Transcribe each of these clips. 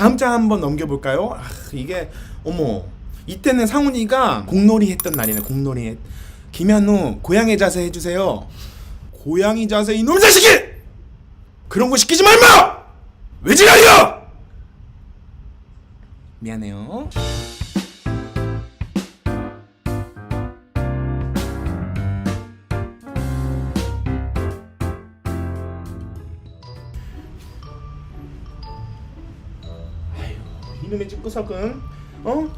다음 장 한번 넘겨볼까요? 아, 이게 어머. 이때는 상훈이가 공놀이 했던 날이네 공놀이 했. 김현우 고양이 자세 해주세요. 고양이 자세 이놈 자식이! 그런 거 시키지 말마! 왜 지랄이야 미안해요 이놈의 집구석은 어?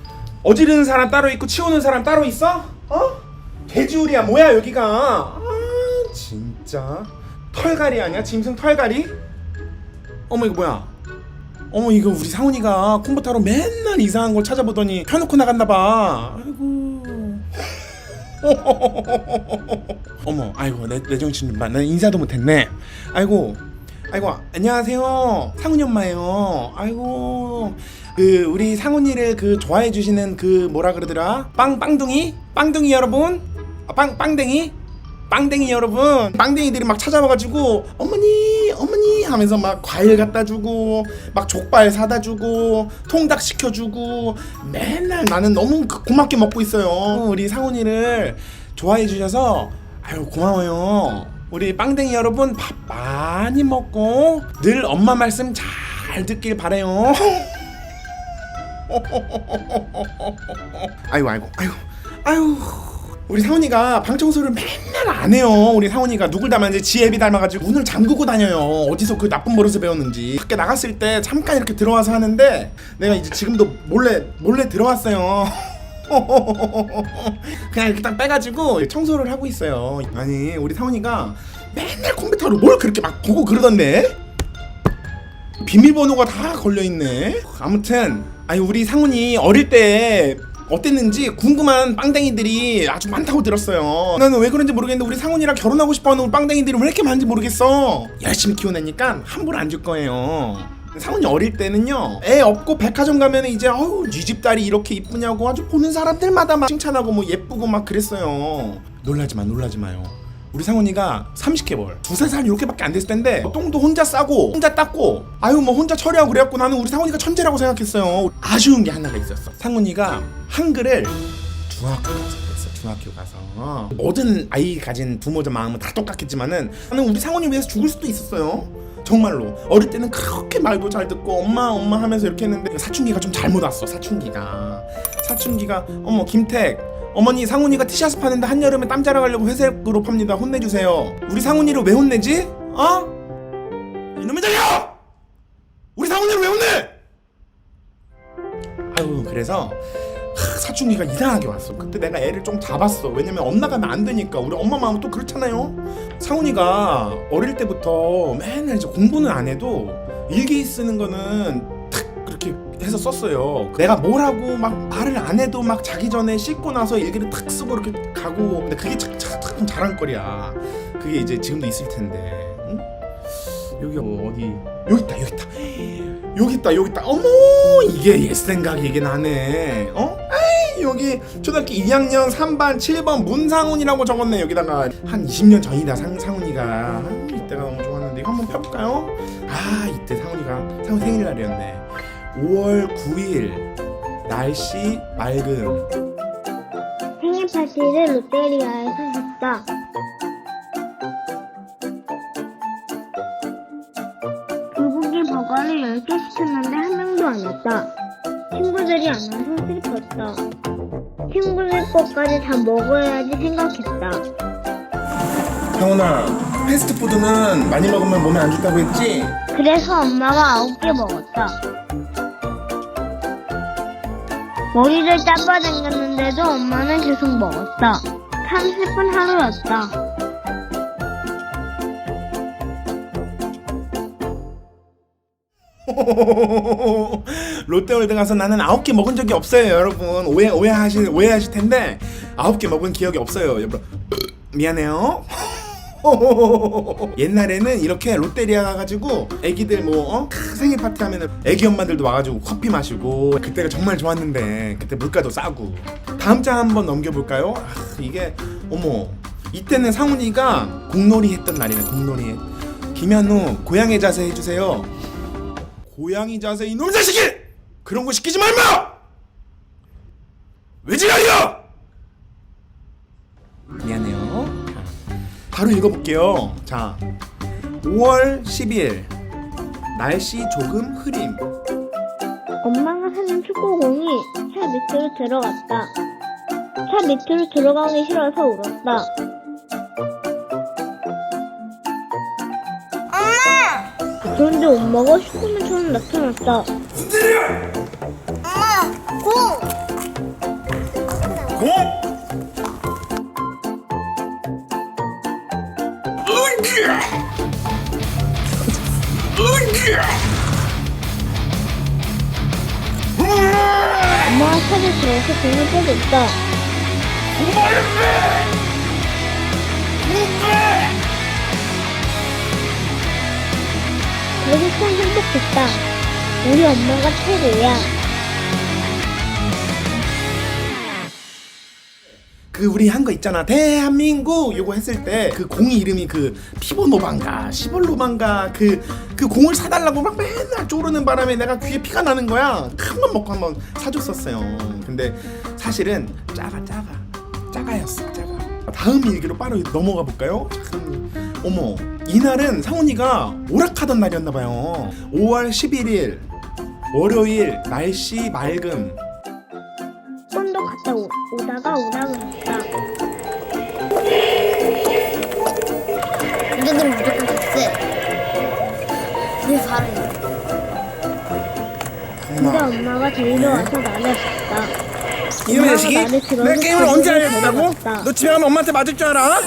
어지르는 사람 따로 있고 치우는 사람 따로 있어? 어? 개지울이야 뭐야 여기가 아 진짜 털갈이 아니야? 짐승 털갈이? 어머 이거 뭐야 어머 이거 우리 상훈이가 컴퓨터로 맨날 이상한 걸 찾아보더니 켜놓고 나갔나봐 아이고 어머 아이고 내, 내 정신 좀 봐. 난 인사도 못했네 아이고 아이고 안녕하세요 상훈이 엄마예요 아이고 그 우리 상훈이를 그 좋아해 주시는 그 뭐라 그러더라? 빵 빵둥이? 빵둥이 여러분? 아, 빵 빵댕이? 빵댕이 여러분. 빵댕이들이 막 찾아와가지고 어머니 어머니 하면서 막 과일 갖다 주고 막 족발 사다 주고 통닭 시켜주고 맨날 나는 너무 그- 고맙게 먹고 있어요. 우리 상훈이를 좋아해 주셔서 아유 고마워요. 우리 빵댕이 여러분 밥 많이 먹고 늘 엄마 말씀 잘 듣길 바래요 아이고 아이고 아이고 아이고 우리 상훈이가 방 청소를 맨날 안 해요. 우리 상훈이가 누굴 닮았는지 지혜비 닮아가지고 문을 잠그고 다녀요. 어디서 그 나쁜 버릇을 배웠는지. 밖에 나갔을 때 잠깐 이렇게 들어와서 하는데 내가 이제 지금도 몰래 몰래 들어왔어요. 그냥 이렇게 딱 빼가지고 청소를 하고 있어요. 아니 우리 상훈이가 맨날 컴퓨터로 뭘 그렇게 막 보고 그러던데? 비밀번호가 다 걸려있네. 아무튼 아니 우리 상훈이 어릴 때 어땠는지 궁금한 빵댕이들이 아주 많다고 들었어요. 나는 왜 그런지 모르겠는데 우리 상훈이랑 결혼하고 싶어하는 빵댕이들이 왜 이렇게 많은지 모르겠어. 열심히 키워내니까 함부로 안 줄 거예요. 상훈이 어릴 때는요 애 없고 백화점 가면 이제 어우 네집 딸이 이렇게 이쁘냐고 아주 보는 사람들마다 막 칭찬하고 뭐 예쁘고 막 그랬어요 놀라지 마 놀라지 마요 우리 상훈이가 30개월 두세 살 이렇게밖에 안 됐을 텐데 똥도 혼자 싸고 혼자 닦고 아유 뭐 혼자 처리하고 그래갖고 나는 우리 상훈이가 천재라고 생각했어요. 아쉬운 게 하나가 있었어. 상훈이가 한글을 중학교 가서 했어. 중학교 가서. 모든 아이 가진 부모자 마음은 다 똑같겠지만은 나는 우리 상훈이 위해서 죽을 수도 있었어요. 정말로. 어릴 때는 그렇게 말도 잘 듣고 엄마 엄마 하면서 이렇게 했는데 사춘기가 좀 잘못 왔어 사춘기가. 사춘기가 어머 김택 어머니 상훈이가 티셔츠 파는데 한여름에 땀 자라가려고 회색으로 팝니다 혼내주세요 우리 상훈이를 왜 혼내지? 어? 이놈의 자야! 우리 상훈이를 왜 혼내? 아유 그래서 하, 사춘기가 이상하게 왔어 그때 내가 애를 좀 잡았어 왜냐면 엄나가면 안 되니까 우리 엄마 마음은 또 그렇잖아요 상훈이가 어릴 때부터 맨날 이제 공부는 안 해도 일기 쓰는 거는 해서 썼어요. 내가 뭘 하고 막 말을 안 해도 막 자기 전에 씻고 나서 일기를 탁 쓰고 이렇게 가고 근데 그게 참, 참, 참 자랑거리야. 그게 이제 지금도 있을 텐데. 응? 여기가 뭐 어디? 여기 있다 여기 있다. 여기 있다 여기 있다. 어머! 이게 옛 생각이 이게 나네. 어? 여기 초등학교 2학년 3반 7번 문상훈이라고 적었네 여기다가. 한 20년 전이다 상, 상훈이가. 아, 이때가 너무 좋았는데 이거 한번 펴볼까요? 아 이때 상훈이가 상훈 생일날이었네 5월 9일 날씨 맑음 생일 파티를 롯데리아에서 했다. 불고기 버거를 10개 시켰는데 한 명도 안 왔다. 친구들이 안 와서 슬펐다. 친구들 것까지 다 먹어야지 생각했다. 상훈아 패스트푸드는 많이 먹으면 몸에 안 좋다고 했지? 그래서 엄마가 아홉 개 먹었다. 머리를 짜봐당겼는데도 엄마는 계속 먹었다. 30분 하루였다. 롯데월드 가서 나는 아홉 개 먹은 적이 없어요, 여러분. 오해 오해하실 오해하실 텐데 아홉 개 먹은 기억이 없어요, 여러분. 미안해요. 옛날에는 이렇게 롯데리아 가가지고 애기들 뭐 어? 크, 생일 파티 하면은 애기 엄마들도 와가지고 커피 마시고 그때가 정말 좋았는데 그때 물가도 싸고. 다음 장 한번 넘겨볼까요? 아, 이게 어머. 이때는 상훈이가 공놀이 했던 날이네 공놀이. 김현우 고양이 자세 해주세요. 고양이 자세 이놈 자식이! 그런 거 시키지 말마! 왜 지랄이야 바로 읽어볼게요 자 5월 12일 날씨 조금 흐림 엄마가 사는 축구공이 차 밑으로 들어갔다. 차 밑으로 들어가기 싫어서 울었다. 엄마! 그런데 엄마가 슈퍼맨처럼 나타났다. 공? 으 엄마가 차에 들어가서 공을 빼줬다. 그래서 참 행복했다. 우리 엄마가 최고야. 그 우리 한 거 있잖아. 대한민국! 요거 했을 때 그 공이 이름이 그 피보노반가 시볼로반가 그 그 공을 사달라고 막 맨날 쪼르는 바람에 내가 귀에 피가 나는 거야. 큰 맘 먹고 한번 사줬었어요. 근데 사실은 작아 작아. 작아였어 작아. 다음 일기로 빠르 넘어가 볼까요? 참 어머. 이날은 상훈이가 오락하던 날이었나 봐요. 5월 11일 월요일 날씨 맑음 오다가 오락을 했다. 무조건 무조건 닥스. 왜 바로 근데 엄마가 데리러 와서 나를 봤다. 이놈의 자식이 나를 들어서 내가 게임을 언제 집에 하겠다고? 데려갔다. 너 집에 가면 엄마한테 맞을 줄 알아?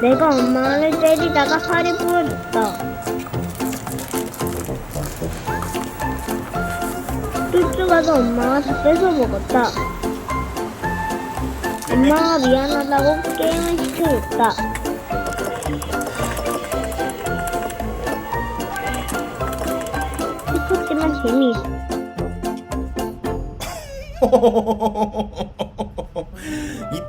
내가 엄마를 때리다가 팔이 부러졌다. 뚜쭈가도 엄마가 다 뺏어 먹었다. 엄마가 미안하다고 게임을 시켜줬다. 슬펐지만 재미있어.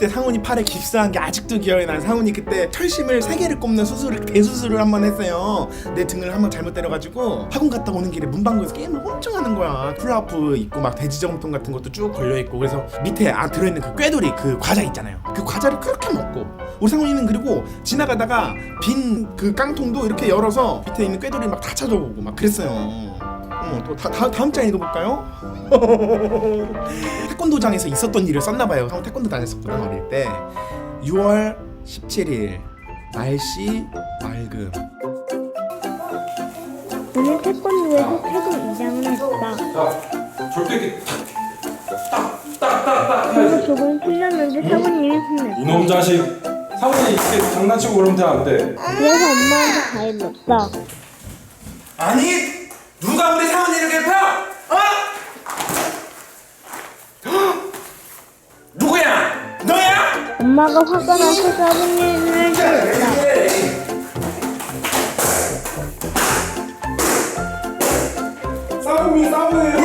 이때 상훈이 팔에 깁스한 게 아직도 기억이 나. 상훈이 그때 철심을 세 개를 꼽는 수술을 대수술을 한 번 했어요. 내 등을 한 번 잘못 때려가지고 학원 갔다 오는 길에 문방구에서 게임을 엄청 하는 거야. 쿨라프 있고 막 돼지정통 같은 것도 쭉 걸려 있고 그래서 밑에 아 들어있는 그 꾀돌이 그 과자 있잖아요. 그 과자를 그렇게 먹고 우리 상훈이는 그리고 지나가다가 빈 그 깡통도 이렇게 열어서 밑에 있는 꾀돌이 막 다 찾아보고 막 그랬어요. 어머 또 다, 다, 다 음 장 읽어볼까요? 태권도장에서 있었던 일을 썼나봐요. 형 태권도 다녔었거든 어릴 때. 6월 17일 날씨 맑음. 오늘 태권도에서 태국 이장을 했다. 자, 절대 이렇게 그리고 조금 틀렸는데 사부님이 혼냈다. 이놈 자식 사모님 이렇게 장난치고 그러면 안 돼. 그래서 엄마한테 다 일렀다. 아니 원이를 괴롭혀? 어? 누구야? 너야? 엄마가 화가 나서 사부님을 때렸다. 싸움이 싸움이에요.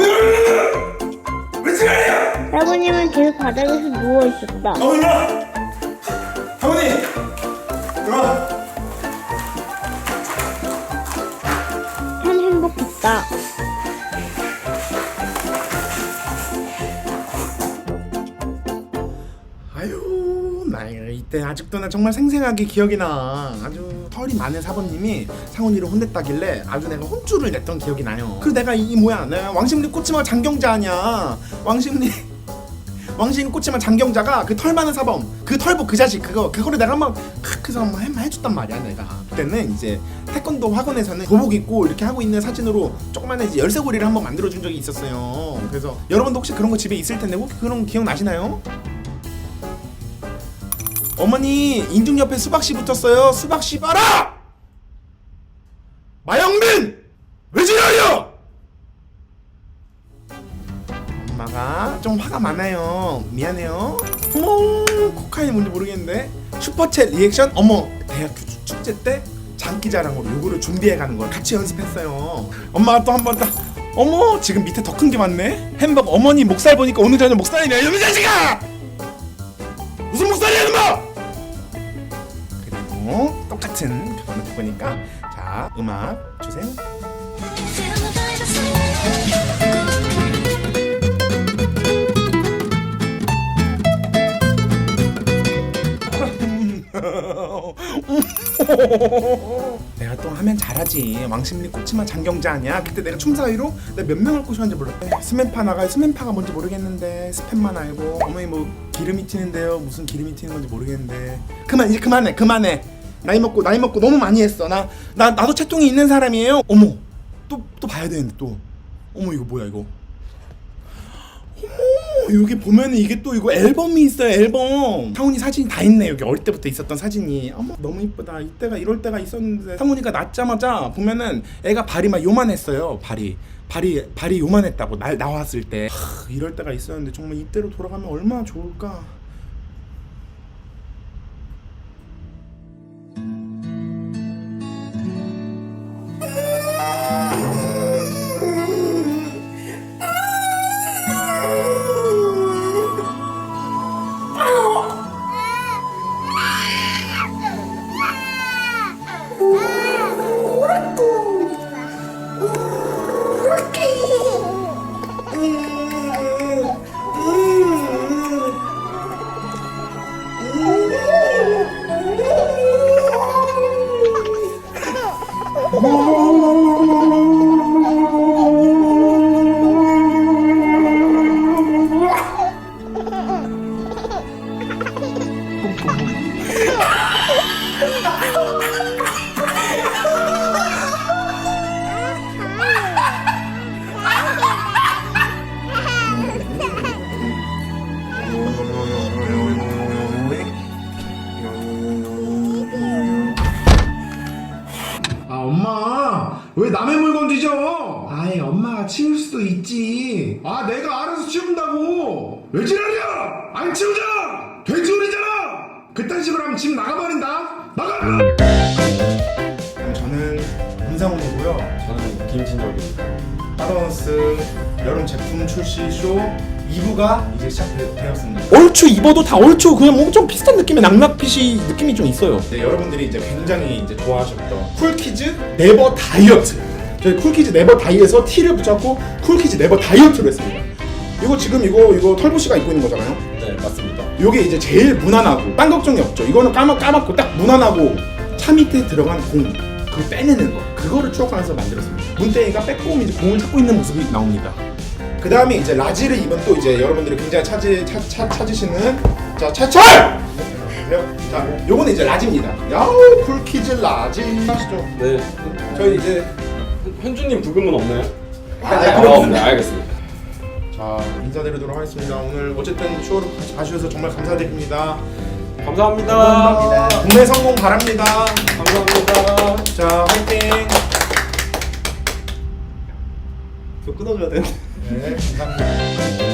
왜 지랄이야? 사부님은 계속 바닥에서 누워 있었다. 어 일어나. 상원이 이때 아직도 나 정말 생생하게 기억이 나. 아주 털이 많은 사범님이 상훈이를 혼냈다길래 아주 내가 혼쭐을 냈던 기억이 나요. 그리고 내가 이, 이 뭐야? 내가 왕십리 꼬치마 장경자 아니야. 왕십리 왕십리 꼬치마 장경자가 그 털 많은 사범 그 털보 그 자식 그거 그거를 내가 한번 그래서 한번 해- 해줬단 말이야 내가. 그때는 이제 태권도 학원에서는 도복 입고 이렇게 하고 있는 사진으로 조그마한 이제 열쇠고리를 한번 만들어 준 적이 있었어요. 그래서 여러분도 혹시 그런 거 집에 있을 텐데 혹시 그런 거 기억 나시나요? 어머니 인중 옆에 수박씨 붙었어요. 수박씨 봐라. 마영민 왜 지랄이야? 엄마가 좀 화가 많아요. 미안해요. 어머 코카인 뭔지 모르겠는데 슈퍼챗 리액션 어머 대학교 축- 축제 때 장기자랑으로 요거를 준비해 가는 걸 같이 연습했어요. 엄마가 또 한 번 딱 어머 지금 밑에 더 큰 게 많네. 햄버거 어머니 목살 보니까 오늘 저녁 목살이네. 이놈의 자식아! 무슨 목살이야 이놈아! 똑같은 그거는 보니까? 자 음악 주세요. 내 내가 또 하면 잘하지. 왕십리 꽂지마 장경자 아니야? 그때 내가 춤사위로 내가 몇 명을 꼬셨는지 몰라. 스맨파 나가 스맨파가 뭔지 모르겠는데 스팸만 알고 어머니 뭐 기름이 튀는데요? 무슨 기름이 튀는 건지 모르겠는데. 그만 이제 그만해 그만해 나이 먹고 나이 먹고 너무 많이 했어. 나, 나 나도 채통이 있는 사람이에요. 어머! 또 또 봐야 되는데 또. 어머 이거 뭐야 이거? 어머! 여기 보면 이게 또 이거 앨범이 있어요 앨범. 상훈이 사진이 다 있네. 여기 어릴 때부터 있었던 사진이. 어머 너무 이쁘다. 이때가 이럴 때가 있었는데. 상훈이가 낳자마자 보면은 애가 발이 막 요만했어요 발이. 발이 발이 요만했다고 날 나왔을 때. 하, 이럴 때가 있었는데 정말 이때로 돌아가면 얼마나 좋을까 Oh, 왜 남의 물건 뒤져? 아이 엄마가 치울 수도 있지. 아 내가 알아서 치운다고. 왜 지랄이야? 안 치우자. 돼지우리잖아. 그딴 식으로 하면 집 나가버린다. 나가. 저는 임상훈이고요. 저는 김진혁입니다. 파더너스 여름 제품 출시 쇼 2부가 이제 시작되었습니다. 얼추 입어도 다 얼추 그냥 뭐 좀 비슷한 느낌의 낙낙핏이 느낌이 좀 있어요. 네, 여러분들이 이제 굉장히 이제 좋아하셨던 쿨키즈 네버 다이어트. 저희 쿨키즈 네버 다이에서 T를 붙잡고 쿨키즈 네버 다이어트로 했습니다. 이거 지금 이거 이거 털보 씨가 입고 있는 거잖아요. 네, 맞습니다. 요게 이제 제일 무난하고 딴 걱정이 없죠. 이거는 까맣 까맣고 딱 무난하고 차 밑에 들어간 공 그거 빼내는 거 그거를 추억하면서 만들었습니다. 문땡이가 빼꼼 이제 공을 찾고 있는 모습이 나옵니다. 그 다음에 이제 라지를 입은 또 이제 여러분들이 굉장히 찾으 찾, 찾, 찾으시는 자 차철. 자, 요거는 이제 라지입니다. 야우 쿨키즈 라지 하시죠. 네. 저희 이제 현주님 부금은 없나요? 아, 네, 아, 그럼. 네, 알겠습니다. 자 인사드리도록 하겠습니다. 오늘 어쨌든 쇼를 같이 봐주셔서 정말 감사드립니다. 감사합니다. 국내 성공 바랍니다. 감사합니다. 자 화이팅. 저 끊어줘야 되는데. 네 감사합니다.